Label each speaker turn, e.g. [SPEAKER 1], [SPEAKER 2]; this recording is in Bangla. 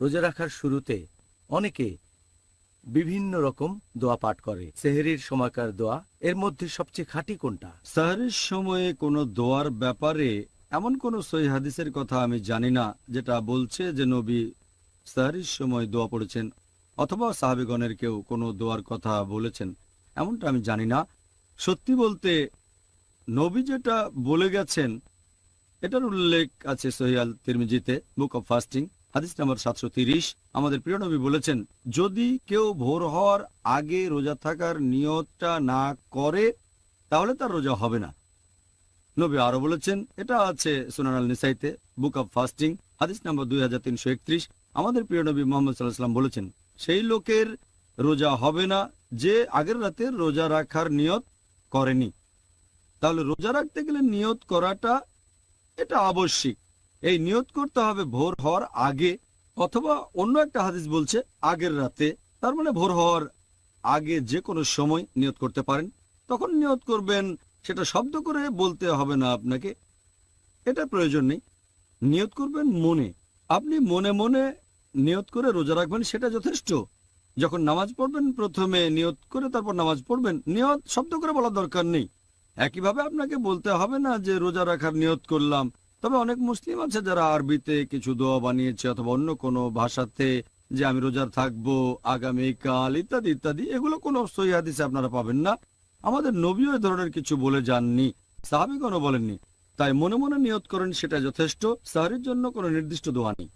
[SPEAKER 1] রোজা রাখার শুরুতে অনেকে বিভিন্ন রকম দোয়া পাঠ করে। সেহেরির সময়কার দোয়া, এর মধ্যে সবচেয়ে খাঁটি কোনটা?
[SPEAKER 2] সাহারের সময়ে কোনো দোয়ার ব্যাপারে এমন কোনো সহি হাদিসের কথা আমি জানি না, যেটা বলছে যে নবী সাহারির সময় দোয়া পড়েছেন, অথবা সাহাবিগণের কেউ কোনো দোয়ার কথা বলেছেন, এমনটা আমি জানি না। সত্যি বলতে, নবী যেটা বলে গেছেন, এটার উল্লেখ আছে সহিয়াল তিরমিজিতে, বুক অব ফাস্টিং। হাদিস নাম্বার সাতশো আমাদের প্রিয় নবী বলেছেন, যদি কেউ ভোর হওয়ার আগে রোজা থাকার নিয়তটা না করে, তাহলে তার রোজা হবে না। নবী আরও বলেছেন, এটা আছে সুনান আল নিসাইতে, বুক অব ফাস্টিং, হাদিস নাম্বার দুই আমাদের প্রিয় নবী মোহাম্মদ সাল্লাহাম বলেছেন, সেই লোকের রোজা হবে না যে আগের রাতে রোজা রাখার নিয়ত করেনি। তাহলে রোজা রাখতে গেলে নিয়ত করাটা এটা আবশ্যিক। এই নিয়ত করতে হবে ভোর হওয়ার আগে, অথবা অন্য একটা হাদিস বলছে আগের রাতে, তার মানে ভোর হওয়ার আগে যে কোনো সময় নিয়ত করতে পারেন। তখন নিয়ত করবেন, সেটা শব্দ করে বলতে হবে না আপনাকে, এটা প্রয়োজন নেই। নিয়ত করবেন মনে। আপনি মনে মনে নিয়ত করে রোজা রাখবেন, সেটা যথেষ্ট। যখন নামাজ পড়বেন, প্রথমে নিয়ত করে তারপর নামাজ পড়বেন নিয়ত শব্দ করে বলার দরকার নেই। একইভাবে আপনাকে বলতে হবে না যে রোজা রাখার নিয়ত করলাম তবে অনেক মুসলিম আছে যারা আরবিতে কিছু দোয়া বানিয়েছে অথবা অন্য কোনো ভাষাতে যে আমি রোজার থাকব আগামীকাল ইত্যাদি ইত্যাদি। এগুলো কোনো সহিদিসে আপনারা পাবেন না। আমাদের নবীও এ ধরনের কিছু বলে যাননি। সাহাবিগণও বলেননি। তাই মনে মনে নিয়ত করেন সেটা যথেষ্ট। সাহারির জন্য কোনো নির্দিষ্ট দোয়া নেই।